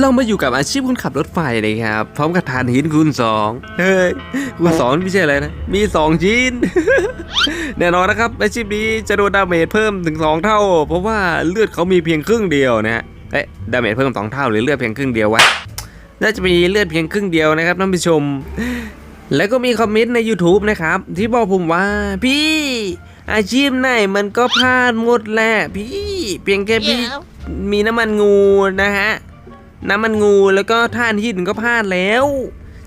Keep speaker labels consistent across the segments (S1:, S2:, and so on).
S1: เรามาอยู่กับอาชีพคนขับรถไฟนะครับ พร้อมกับฐานหินคูณสองเฮ้ยคูณสองไม่ใช่อะไรนะ มีสองชิ้น แน่นอนนะครับ อาชีพนี้จะโดนดาเมจเพิ่มถึง2เท่า เพราะว่าเลือดเขามีเพียงครึ่งเดียวนะฮะเอ๊ะดาเมจเพิ่ม2เท่าหรือเลือดเพียงครึ่งเดียววะน่าจะมีเลือดเพียงครึ่งเดียวนะครับท่านผู้ชม แล้วก็มีคอมเมนต์ใน YouTube นะครับ ที่บอกผมว่า พี่ อาชีพไหนมันก็พลาดหมดแหละพี่ เพียงแค่พี่มีน้ำมันงูนะฮะ น้ำมันงูแล้วก็ท่านหินก็พลาดแล้ว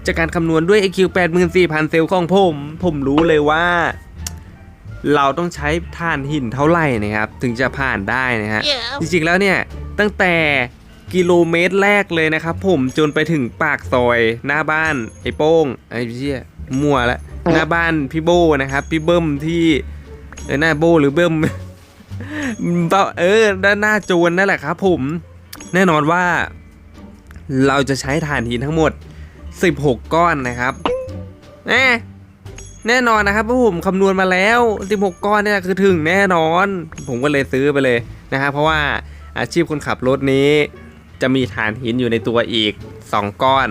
S1: จากการคำนวณด้วย IQ 84,000 เซลล์ของผม ผมรู้เลยว่า เราต้องใช้ท่านหินเท่าไหร่นะครับ ถึงจะผ่านได้นะฮะ จริงๆแล้วเนี่ย ตั้งแต่กิโลเมตรแรกเลยนะครับผมจนไปถึงปากซอยหน้าบ้านไอ้โป้งไอ้เชี่ยมั่วละหน้าบ้านพี่โบนะครับ พี่เบิ้มที่เออหน้าโบหรือเบิ้มเออด้านหน้าโจรนั่นแหละครับผมแน่นอนว่า เราจะใช้ถ่านหินทั้งหมด 16 ก้อนนะครับแน่แน่นอนนะครับเพราะผมคำนวณมาแล้ว 16 ก้อนเนี่ยคือถึงแน่นอน ผมก็เลยซื้อไปเลยนะครับเพราะว่าอาชีพคนขับรถนี้ จะมีถ่านหินอยู่ในตัวอีก 2 ก้อน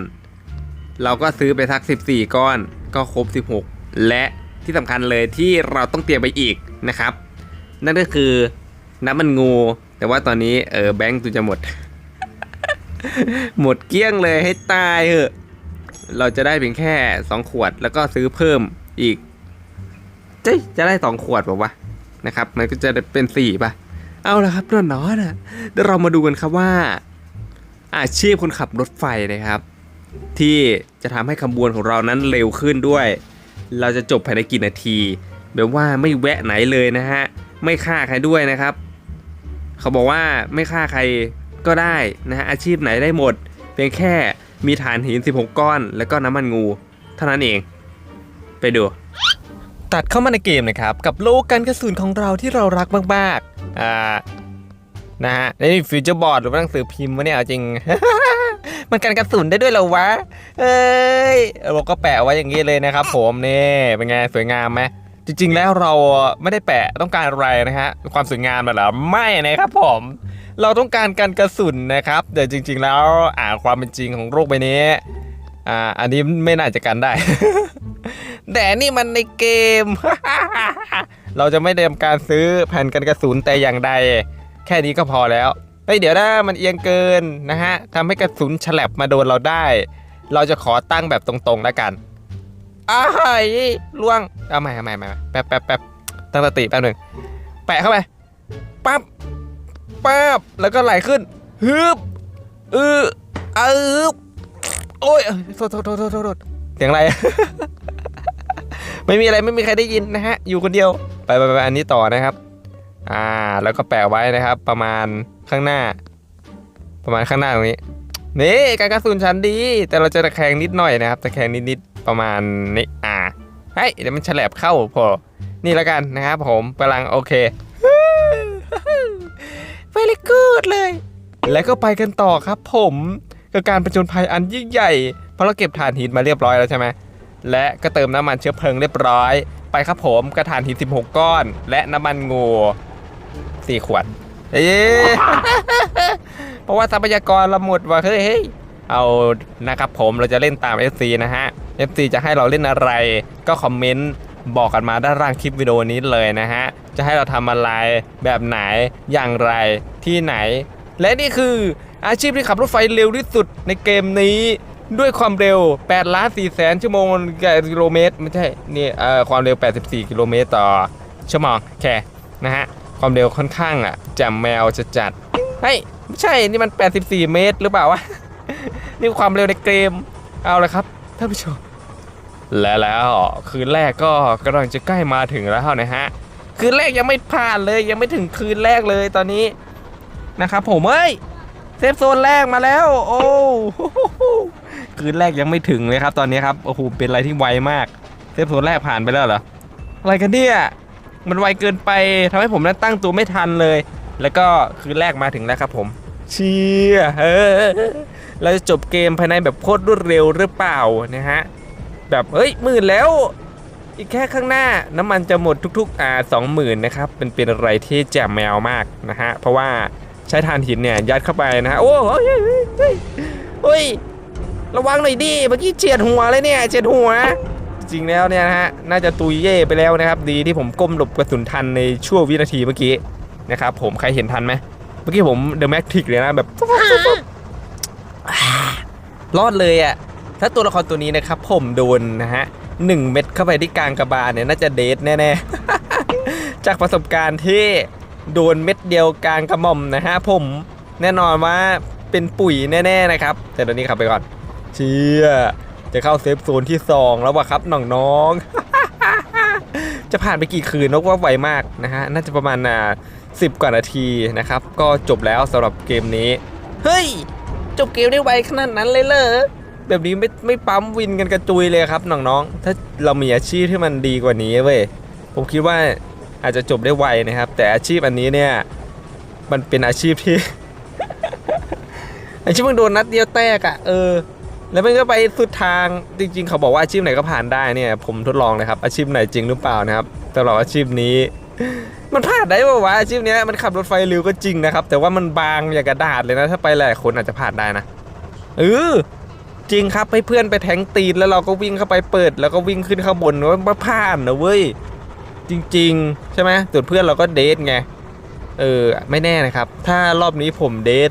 S1: เราก็ซื้อไปสัก 14 ก้อน ก็ครบ 16 และที่สำคัญเลยที่เราต้องเตรียมไปอีกนะครับ นั่นก็คือน้ำมันงู แต่ว่าตอนนี้เออแบงค์ตูจะหมด หมดเกลี้ยงเลยให้ตายเถอะเราจะได้เพียงแค่2ขวดแล้วก็ซื้อเพิ่มอีกจ๊จะได้2ขวดป่าวะนะครับ มันก็จะเป็น4ป่ะ เอาละครับนอนนอนะเดี๋ยวเรามาดูกันครับว่า อาชีพคนขับรถไฟนะครับ ที่จะทำให้ขบวนของเรานั้นเร็วขึ้นด้วย เราจะจบภายในกี่นาทีแบบว่าไม่แวะไหนเลยนะฮะ ไม่ฆ่าใครด้วยนะครับ เขาบอกว่าไม่ฆ่าใคร ก็ได้นะฮะอาชีพไหนได้หมด เพียงแค่มีฐานหิน 16 ก้อน แล้วก็น้ำมันงู เท่านั้นเอง ไปดู ตัดเข้ามาในเกมนะครับ กับโลกการกระสุนของเราที่เรารักมากๆอ่านะฮะนี่ฟิวเจอร์บอร์ดหรือว่าหนังสือพิมพ์วะเนี่ยจริง มันกันกระสุนได้ด้วยเหรอวะ เอ้ยเราก็แปะไว้อย่างนี้เลยนะครับผมนี่เป็นไงสวยงามไหม จริง ๆ แล้วเราไม่ได้แปะต้องการอะไรนะฮะความสวยงามน่ะเหรอไม่นะครับผมเราต้องการการกระสุนนะครับ แต่จริง ๆ แล้วอ่าความเป็นจริงของโรคใบนี้อ่าอันนี้ไม่น่าจะกันได้ แต่นี่มันในเกม เราจะไม่ได้ทำการซื้อแผ่นกันกระสุนแต่อย่างใด แค่นี้ก็พอแล้วเฮ้ยเดี๋ยวนะมันเอียงเกินนะฮะทำให้กระสุนฉลับมาโดนเราได้ เราจะขอตั้งแบบตรงๆแล้วกัน อ้ายล่วงเอาใหม่เอาใหม่เอาใหม่แป๊บแป๊บแป๊บตั้งสติแป๊บหนึ่งแปะเข้าไปปั๊บปั๊บแล้วก็ไหลขึ้นฮึบเออเออโอ้ยโทษโทษโทษโทษเสียงอะไร ไม่มีอะไรไม่มีใครได้ยินนะฮะ อยู่คนเดียว ไปไปไปอันนี้ต่อนะครับ อ่า แล้วก็แปะไว้นะครับ ประมาณข้างหน้า ประมาณข้างหน้าตรงนี้ นี่การกระสุนชั้นดี แต่เราจะตะแคงนิดหน่อยนะครับ ตะแคงนิดๆ ประมาณนี้อ่าเฮ้ยเดี๋ยวมันฉลบเข้าพอ นี่แล้วกันนะครับผมกำลังโอเค very good เลย แล้วก็ไปกันต่อครับผมกับการประจนภัยอันยิ่งใหญ่ เพราะเราเก็บถ่านหินมาเรียบร้อยแล้วใช่ไหมและก็เติมน้ำมันเชื้อเพลิงเรียบร้อย ไปครับผมกระถานหิน 16 ก้อน และน้ำมันงู4ขวดเอ๊ะเพราะว่าทรัพยากรเราหมดว่ะเฮ้ย เอานะครับผมเราจะเล่นตาม FC นะฮะ FC จะให้เราเล่นอะไรก็คอมเมนต์บอกกันมาด้านล่างคลิปวิดีโอนี้เลยนะฮะ จะให้เราทำอะไรแบบไหนอย่างไรที่ไหน และนี่คืออาชีพที่ขับรถไฟเร็วที่สุดในเกมนี้ด้วยความเร็ว8ล้าน4แสนชั่วโมงกิโลเมตรไม่ใช่นี่เอ่อความเร็ว 84 กิโลเมตรต่อชั่วโมงแค่นะฮะ ความเร็วค่อนข้างอะแจ่มแมวจะจัดเฮ้ยไม่ใช่นี่มัน 84 เมตรหรือเปล่าวะ นี่ความเร็วในเกมเอาเลยครับท่านผู้ชมและแล้วคืนแรกก็กำลังจะใกล้มาถึงแล้วนะฮะคืนแรกยังไม่ผ่านเลยยังไม่ถึงคืนแรกเลยตอนนี้นะครับผมเอ้ยเซฟโซนแรกมาแล้ว โอ้คืนแรกยังไม่ถึงเลยครับ ตอนนี้ครับโอ้โหเป็นอะไรที่ไวมากเซฟโซนแรกผ่านไปแล้วเหรออะไรกันเนี่ยมันไวเกินไปทำให้ผมนั้นตั้งตัวไม่ทันเลย แล้วก็คืนแรกมาถึงแล้วครับผม เชียเออ เราจะจบเกมภายในแบบโคตรรวดเร็วหรือเปล่านะฮะแบบเฮ้ยหมื่นแล้วอีกแค่ข้างหน้าน้ำมันจะหมดทุกๆอ่าสองหมื่นนะครับเป็นเป็นอะไรที่แจ่มแมวมากนะฮะเพราะว่าใช้ทานหินเนี่ยยัดเข้าไปนะฮะโอ้โหเฮ้ยเฮ้ยเฮ้ยระวังหน่อยดิเมื่อกี้เฉียดหัวเลยเนี่ยเฉียดหัว จริงแล้วเนี่ยนะฮะน่าจะตุยเย่ไปแล้วนะครับดีที่ผมก้มหลบกระสุนทันในช่วงวินาทีเมื่อกี้นะครับผมใครเห็นทันไหมเมื่อกี้ผมเดอะแม็กทิกเลยนะแบบ รอดเลยอะ่ะถ้าตัวละครตัวนี้นะครับ ผมโดนนะฮะหนึ่งเม็ดเข้าไปที่กลางกระบาลเนี่ยน่าจะเดทแน่ๆ จากประสบการณ์ที่โดนเม็ดเดียวกลางกระหม่อมนะฮะผมแน่นอนว่าเป็นปุ๋ยแน่ๆนะครับ แต่ตอนนี้ขับไปก่อน เชี่ยจะเข้าเซฟโซนที่ 2 แล้ววะครับน้องๆ จะผ่านไปกี่คืนนกว่าไวมากนะฮะน่าจะประมาณอ่าสิบกว่านาทีนะครับ ก็จบแล้วสำหรับเกมนี้ เฮ้ย จบเกมได้ไวขนาดนั้นเลยเหรอแบบนี้ไม่ไม่ปั๊มวินกันกระจุยเลยครับน้องๆถ้าเรามีอาชีพที่มันดีกว่านี้เว้ยผมคิดว่าอาจจะจบได้ไวนะครับ แต่อาชีพอันนี้เนี่ยมันเป็นอาชีพที่ อาชีพมึงโดนนัดเดียวแตกอะ่ะเออ แล้วมันก็ไปสุดทางจริง ๆ เขาบอกว่าอาชีพไหนก็ผ่านได้เนี่ย ผมทดลองนะครับ อาชีพไหนจริงหรือเปล่านะครับสำหรับอาชีพนี้ มันผ่านได้ป่าวะอาชีพเนี้ยมันขับรถไฟเร็วก็จริงนะครับ แต่ว่ามันบางอย่างกระดาษเลยนะ ถ้าไปหลายคนอาจจะผ่านได้นะเออจริงครับให้เพื่อนไปแทงตีนแล้วเราก็วิ่งเข้าไปเปิด แล้วก็วิ่งขึ้นข้างบนว่าผ่านนะเว้ยจริง ๆ ใช่ไหมส่วนเพื่อนเราก็เดทไงเออไม่แน่นะครับ ถ้ารอบนี้ผมเดท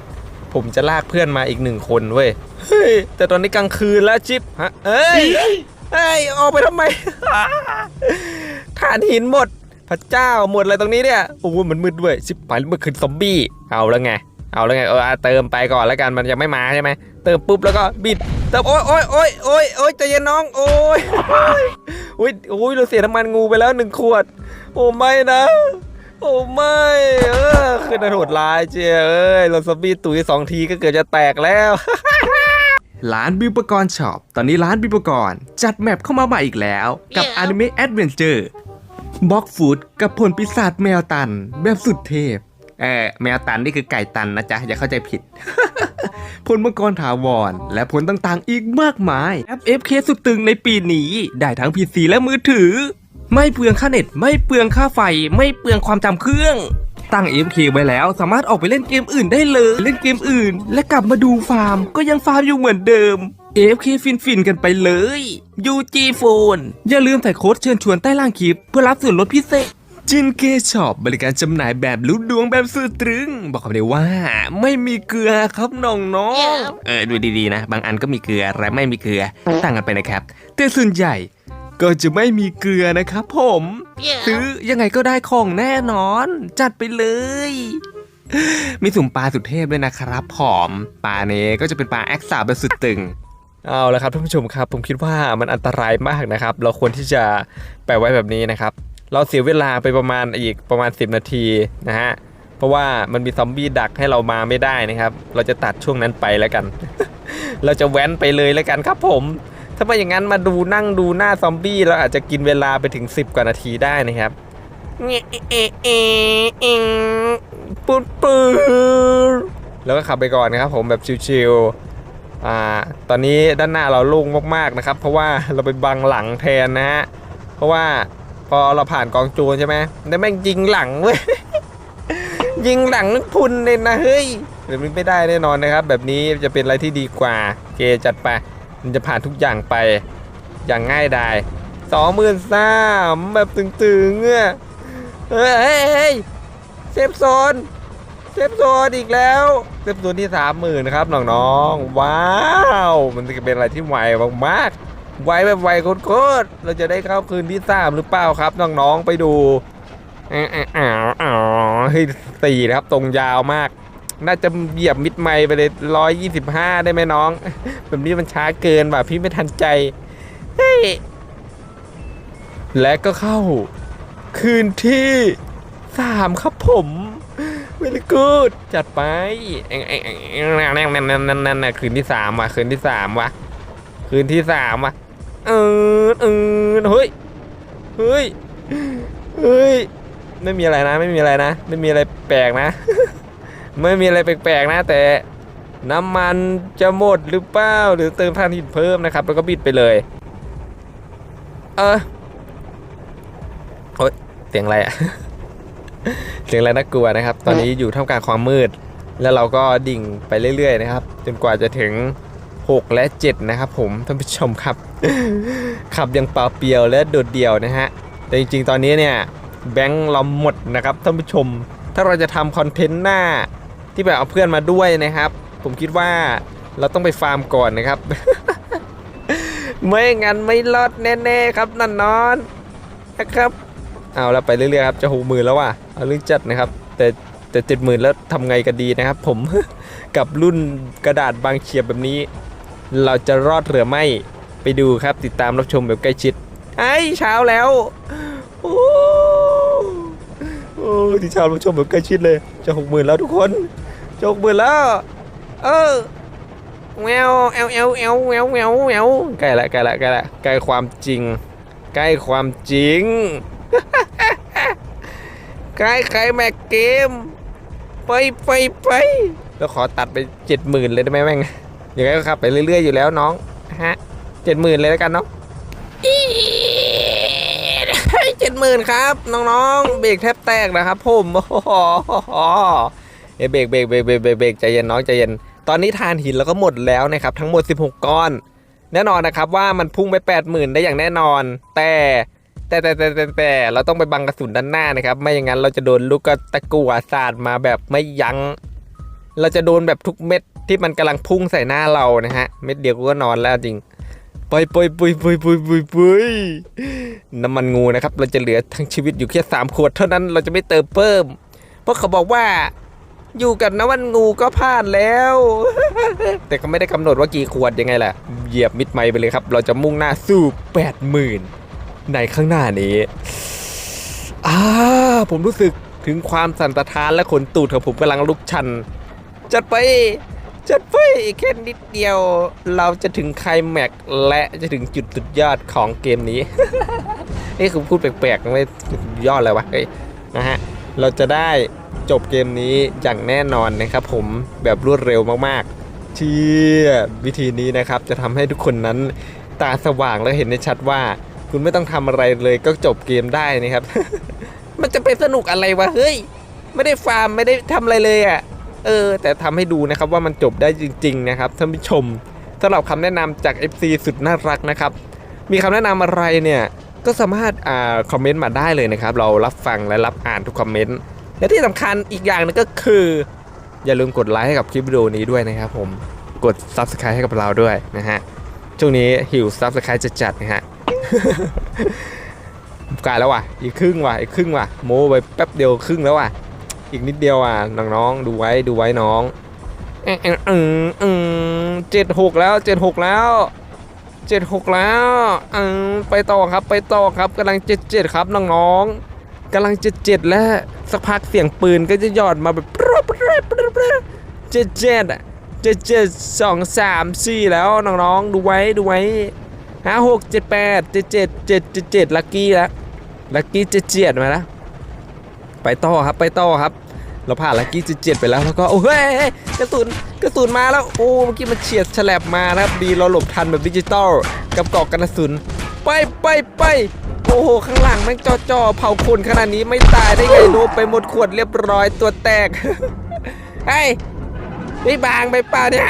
S1: ผมจะลากเพื่อนมาอีกหนึ่งคนเว้ยเฮ้ยแต่ตอนนี้กลางคืนแล้วจิ๊บฮะเอ้ยเฮ้ยออกไปทำไมฐานหินหมด พระเจ้าหมดอะไรตรงนี้เนี่ยโอ้โหมันมืดด้วยชิบหายเมื่อคืนซอมบี้เอาแล้วไงเอาแล้วไงเอออะเติมไปก่อนแล้วกันมันยังไม่มาใช่ไหมเติมปุ๊บแล้วก็บิดเติมโอ้ยโอ้ยโอ้ยโอ้ยโอ้ยใจเย็นน้องโอ้ยโอ้ยโอ้ยโอ้ยเราเสียน้ำมันงูไปแล้วหนึ่งขวด โอ้ไม่นะ โอ้ไม่เออขึ้นโหดร้ายเจ้ยเอ้ยเราซอมบี้ตุยสองทีก็เกือบจะแตกแล้ว
S2: ร้านบิวปกรณ์ช็อป ตอนนี้ร้านบิวปกรณ์จัดแมปเข้ามาใหม่อีกแล้ว กับ
S3: Yeah.
S2: Anime Adventure บล็อกฟูดกับผลปีศาจแมวตันแบบสุดเทพเออแมวตันนี่คือไก่ตันนะจ๊ะ อย่าเข้าใจผิด ผลมังกรถาวร และผลต่างๆอีกมากมายแอป FK สุดตึงในปีนี้ ได้ทั้ง PC และมือถือ ไม่เปลืองค่าเน็ต ไม่เปลืองค่าไฟ ไม่เปลืองความจำเครื่อง ตั้ง FK ไว้แล้วสามารถออกไปเล่นเกมอื่นได้เลย เล่นเกมอื่น และกลับมาดูฟาร์ม ก็ยังฟาร์มอยู่เหมือนเดิม AFK ฟินฟินๆกันไปเลย UG Phone อย่าลืมใส่โค้ดเชิญชวนใต้ล่างคลิป เพื่อรับส่วนลดพิเศษ จินเกช็อปบริการจำหน่ายแบบลุ้ดวงแบบสุดตรึง บอกคำเดียวว่า ไม่มีเกลือครับน้องน้องๆเออดูดีๆนะ บางอันก็มีเกลือและไม่มีเกลือต่างกันไปนะครับ แต่ส่วนใหญ่ก็จะไม่มีเกลือนะครับผม ซื้อยังไงก็ได้ของแน่นอน จัดไปเลยมีสุ่มปลาสุดเทพด้วยนะครับผอมปลาเนี้ก็จะเป็นปลาแอคซาแบบสุดตึง
S1: เอาละครับท่านผู้ชมครับ ผมคิดว่ามันอันตรายมากนะครับ เราควรที่จะแปะไว้แบบนี้นะครับ เราเสียเวลาไปประมาณอีกประมาณ 10 นาทีนะฮะเพราะว่ามันมีซอมบี้ดักให้เรามาไม่ได้นะครับ เราจะตัดช่วงนั้นไปแล้วกัน เราจะแว้นไปเลยแล้วกันครับผม ถ้าไม่อย่างนั้นมาดูนั่งดูหน้าซอมบี้เราอาจจะกินเวลาไปถึง 10 กว่านาทีได้นะครับเงี้ยเอเอเอปื๊ปื๊แล้วก็ขับไปก่อนนะครับผมแบบชิวๆ อ่าตอนนี้ด้านหน้าเราโล่งมากๆนะครับ เพราะว่าเราไปบังหลังแทนนะฮะเพราะว่าพอเราผ่านกองโจรใช่ไหมแต่แม่งยิงหลังเว้ยยิงหลังนึกพุนเลยนะเฮ้ยแบบนี้ไม่ได้แน่นอนนะครับ แบบนี้จะเป็นอะไรที่ดีกว่าเคจัดไปมันจะผ่านทุกอย่างไปอย่างง่ายดายสองหมื่นสามแบบตึงๆเฮ้ยเฮ้ยเฮ้ยเซฟโซน เซฟโซนอีกแล้วเซฟโซนที่สามหมื่นนะครับน้องๆว้าว มันจะเป็นอะไรที่ไวมากๆไวแบบไวโคตรๆเราจะได้เข้าคืนที่สามหรือเปล่าครับน้องๆไปดูอ้าวอ้าวอ้าวเฮ้ยสี่นะครับตรงยาวมาก น่าจะเหยียบมิดไมล์ไปเลยร้อยยี่สิบห้าได้ไหมน้อง แบบนี้มันช้าเกินว่ะพี่ไม่ทันใจเฮ้ยและก็เข้า คืนที่สามครับผม เวลกูดจัดไปเอ็งเอ็งเอ็งเอ็งนั่นนั่นนั่นนั่นนั่นน่ะคืนที่สามว่ะคืนที่สามว่ะคืนที่สามว่ะเออเออเฮ้ยเฮ้ยเฮ้ยไม่มีอะไรนะ ไม่มีอะไรนะ ไม่มีอะไรแปลกนะ ไม่มีอะไรแปลกๆนะ แต่น้ำมันจะหมดหรือเปล่าหรือเติมถ่านหินเพิ่มนะครับ แล้วก็บิดไปเลย เออโอ๊ยเสียงอะไรอะ เสียงอะไรน่ากลัวนะครับ ตอนนี้อยู่ท่ามกลางความมืด แล้วเราก็ดิ่งไปเรื่อย ๆ นะครับ จนกว่าจะถึง 6 และ 7 นะครับ ผมท่านผู้ชมครับ ขับยังเปล่าเปลี่ยวและโดดเดี่ยวนะฮะ แต่จริงๆ ตอนนี้เนี่ยแบงค์เราหมดนะครับท่านผู้ชม ถ้าเราจะทำคอนเทนต์หน้าที่แบบเอาเพื่อนมาด้วยนะครับ ผมคิดว่าเราต้องไปฟาร์มก่อนนะครับ ไม่งั้นไม่รอดแน่ๆครับนันนอนนะครับ เอาละไปเรื่อยๆครับจะหกหมื่นแล้วว่ะเอาเรื่องจัดนะครับ แต่แต่เจ็ดหมื่นแล้วทำไงกันดีนะครับ ผมกับรุ่นกระดาษบางเฉียบแบบนี้ เราจะรอดหรือไม่ไปดูครับติดตามรับชมแบบใกล้ชิดไอ้เช้าแล้วโอ้โอ้ที่เช้ารับชมแบบใกล้ชิดเลย จะหกหมื่นแล้วทุกคนจะหกหมื่นแล้ว เออแววแอลแอลแอลแววแววแววใกล้ละใกล้ละใกล้ละใกล้ความจริง ใกล้ความจริง ใกล้ใครแม็กเกม ไปไปไปแล้วขอตัดไปเจ็ดหมื่นเลยได้ไหมแม่งอย่างไรก็ขับไปเรื่อยๆอยู่แล้วน้องฮะเจ็ดหมื่นเลยแล้วกันเนาะเจ็ดหมื่นครับ น้องๆเบรกแทบแตกนะครับผมโอ้โหเบรกเบรกเบรกเบรกเบรกเบรกใจเย็นน้องใจเย็นตอนนี้ทานหินแล้วก็หมดแล้วนะครับทั้งหมด 16 ก้อน แน่นอนนะครับว่ามันพุ่งไป 80,000 ได้อย่างแน่นอน แต่ แต่แต่แต่แต่เราต้องไปบังกระสุนด้านหน้านะครับ ไม่อย่างนั้นเราจะโดนลูกกระตะกัวสาดมาแบบไม่ยัง้ง เราจะโดนแบบทุกเม็ดที่มันกำลังพุ่งใส่หน้าเรานะฮะ เม็ดเดียวกูก็นอนแล้วจริงไปไปไปไปไปไปไปน้ำมันงูนะครับ เราจะเหลือทั้งชีวิตอยู่แค่3ขวดเท่านั้นเราจะไม่เติมเพิ่ม เพราะเขาบอกว่า อยู่กับน้ำมันงูก็พลาดแล้ว แต่ก็ไม่ได้กำหนดว่ากี่ขวดยังไงแหละเหยียบมิดไมค์ไปเลยครับ เราจะมุ่งหน้าสู่80,000 ในข้างหน้านี้อ่าผมรู้สึกถึงความสั่นสะท้านและขนตูดของผมกำลังลุกชัน จัดไป จัดไปอีกแค่นิดเดียว เราจะถึงไคลแม็กและจะถึงจุดสุดยอดของเกมนี้ นี่คือพูดแปลกๆไม่สุดยอดเลยวะเฮ้นะฮะ เราจะได้จบเกมนี้อย่างแน่นอนนะครับผมแบบรวดเร็วมากๆ เชี่ยวิธีนี้นะครับจะทำให้ทุกคนนั้นตาสว่างและเห็นได้ชัดว่า คุณไม่ต้องทำอะไรเลยก็จบเกมได้นะครับ มันจะไปสนุกอะไรวะเฮ้ย ไม่ได้ฟาร์มไม่ได้ทำอะไรเลยอะ่ะ เออ แต่ทำให้ดูนะครับว่ามันจบได้จริง ๆ นะครับท่านผู้ชมสำหรับคำแนะนำจาก FC สุดน่ารักนะครับ มีคำแนะนำอะไรเนี่ยก็สามารถอ่าคอมเมนต์มาได้เลยนะครับ เรารับฟังและรับอ่านทุกคอมเมนต์และที่สำคัญอีกอย่างนึงก็คือ อย่าลืมกดไลค์ให้กับคลิปวิดีโอนี้ด้วยนะครับผมกด Subscribe ให้กับเราด้วยนะฮะช่วงนี้หิว Subscribe จะจัดนะฮะ กลายแล้วว่ะ อีกครึ่งว่ะ อีกครึ่งว่ะ โมไปแป๊บเดียวครึ่งแล้วว่ะ อีกนิดเดียวอะน้องๆดูไว้ดูไว้น้องเออเออเออเออเจ็ดหกแล้วเจ็ดหกแล้วเจ็ดหกแล้วเอไปต่อครับไปต่อครับกำลังเจ็ดเจ็ดครับน้องๆกำลังเจ็ดเจ็ดแล้วสักพักเสียงปืนก็จะหยอดมาแบบเจ็ดเจ็ดอะเจ็ดเจ็ดสองสามสี่แล้วน้องๆดูไว้ดูไว้ ห้าหกเจ็ดแปดเจ็ดเจ็ดเจ็ดเจ็ดเจ็ดลัคกี้แล้วลัคกี้เจ็ดเจ็ดมาแล้วไปต่อครับไปต่อครับ เราผ่านลักกี้เจ็ดเจ็ดไปแล้วแล้วก็โอ้เฮ้ยกระสุนกระสุนมาแล้วโอ้เมื่อกี้มันเฉียดฉลับมานะครับดีเราหลบทันแบบดิจิตอลกับเกาะกันกระสุนไปไปไปโอ้โหข้างหลังแม่งจ่อๆเผาคนขนาดนี้ไม่ตายได้ไงโนไปหมดขวดเรียบร้อยตัวแตกเฮ้ยนี่บางไปเปล่าเนี่ย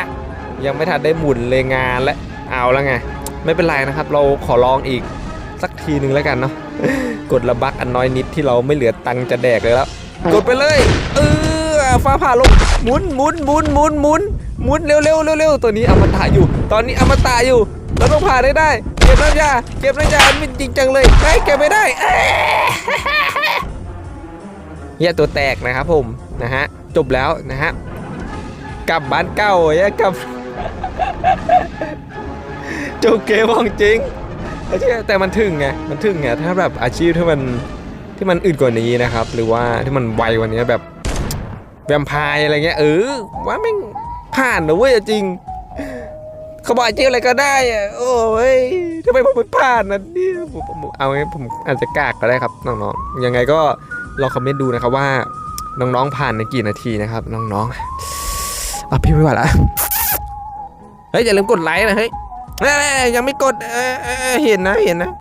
S1: ยังไม่ทันได้หมุนเลยงานและเอาแล้วไง ไม่เป็นไรนะครับ เราขอลองอีกสักทีหนึ่งแล้วกันเนาะกดระบักอันน้อยนิดที่เราไม่เหลือตังค์จะแดกเลยแล้ว กดไปเลยเออฟ้าผ่าลงหมุนหมุนหมุนหมุนหมุนหมุนเร็วเร็วเร็วเร็วตัวนี้อมตะอยู่ ตอนนี้อมตะอยู่เราต้องผ่านได้ได้ เก็บน้ำยาเก็บน้ำยามันจริงจังเลยไอ้ยเก็บไม่ได้เอ้ยเฮียตัวแตกนะครับผมนะฮะจบแล้วนะฮะกลับบ้านเก่าเฮียกลับ จบเกมองจริงแต่ที่แต่มันถึงไงมันถึงไงถ้าแบบอาชีพที่มันที่มันอื่นกว่านี้นะครับ หรือว่าที่มันไวกว่านี้แบบแวมพร์อะไรเงี้ยเออว่าแม่งผ่านนะเว้ยจริงเขาบอกอาชีพอะไรก็ได้อะโอ้ยทำไมผมไม่ผ่านนะเนี่ยผมเอาไงผมอาจจะกากก็ได้ครับน้องๆยังไงก็ลองคอมเมนต์ดูนะครับว่าน้องๆผ่านในกี่นาทีนะครับ น้องๆอะพี่ไม่ไหวละเฮ้ยอย่าลืมกดไลค์นะเฮ้ย ยยังไม่กดเออเออเห็นนะเห็นนะ